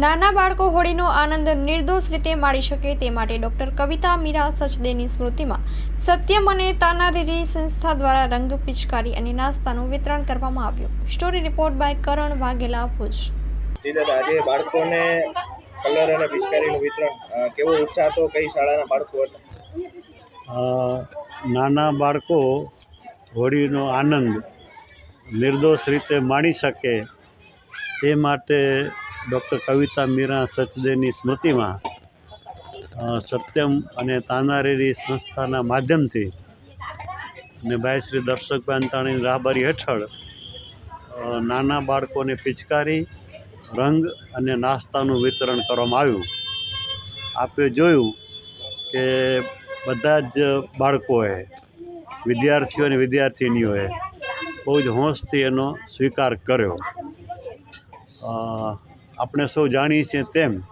નાના બાળકો હોળીનો આનંદ નિર્દોષ રીતે માણી શકે તે માટે ડોક્ટર કવિતા મીરા સચદેની સ્મૃતિમાં સત્યમ અને તાનારીરી સંસ્થા દ્વારા રંગ પિચકારી અને નાસ્તાનું વિતરણ કરવામાં આવ્યું. Story report by Karan Vaghela Bhuj. જી આજે બાળકોને કલર અને પિચકારીનું વિતરણ કેવો ઉત્સાહ હતો કઈ શાળાના બાળકો હતા? નાના બાળકો હોળીનો આનંદ નિર્દોષ રીતે માણી શકે તે માટે ડૉક્ટર કવિતા મીરા સચદેની સ્મૃતિમાં સત્યમ અને તાનારેરી સંસ્થાના માધ્યમથી અને ભાઈ શ્રી દર્શક અંતાણીની રાહબરી હેઠળ નાના બાળકોને પિચકારી, રંગ અને નાસ્તાનું વિતરણ કરવામાં આવ્યું. આપે જોયું કે બધા જ બાળકોએ, વિદ્યાર્થીઓ અને વિદ્યાર્થિનીઓએ બહુ જ હોંશથી એનો સ્વીકાર કર્યો. આપણે સૌ જાણીએ છીએ તેમ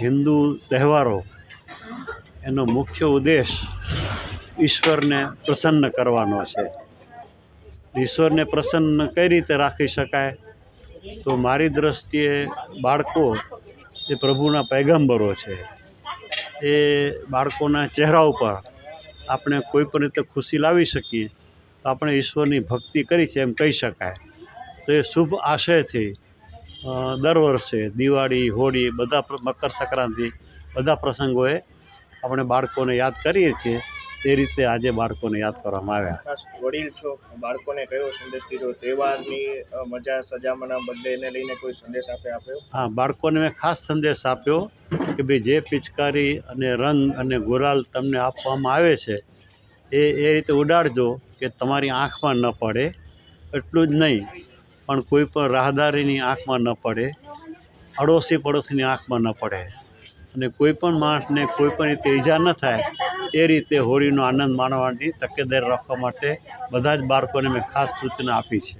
હિન્દુ તહેવારો એનો મુખ્ય ઉદ્દેશ ઈશ્વરને પ્રસન્ન કરવાનો છે. ઈશ્વરને પ્રસન્ન કઈ રીતે રાખી શકાય? તો મારી દૃષ્ટિએ બાળકો એ પ્રભુના પૈગંબરો છે. એ બાળકોના ચહેરા ઉપર આપણે કોઈ પણ રીતે ખુશી લાવી શકીએ તો આપણે ઈશ્વરની ભક્તિ કરી છે એમ કહી શકાય. તો એ શુભ આશયથી દર વર્ષે દિવાળી હોળી બધા મકર સંક્રાંતિ બધા પ્રસંગોએ આપણે બાળકોને યાદ કરીએ છીએ. તે રીતે આજે બાળકોને યાદ કરવામાં આવ્યા. વડીલ છો બાળકોને કયો સંદેશ દીધો? તહેવારની મજા સજામણા એને લઈને કોઈ સંદેશ આપે આપ્યો હા બાળકોને મેં ખાસ સંદેશ આપ્યો કે ભાઈ જે પિચકારી અને રંગ અને ગુરાલ તમને આપવામાં આવે છે એ એ રીતે ઉડાડજો કે તમારી આંખમાં ન પડે. એટલું જ નહીં. પણ કોઈ પણ રાહદારીની આંખમાં ન પડે અડોશી પડોશીની આંખમાં ન પડે. અને કોઈ પણ માણસને કોઈ પણ રીતે ઈજા ન થાય, એ રીતે હોળીનો આનંદ માણવાની તકેદારી રાખવા માટે બધા જ બાળકોને મેં ખાસ સૂચના આપી છે.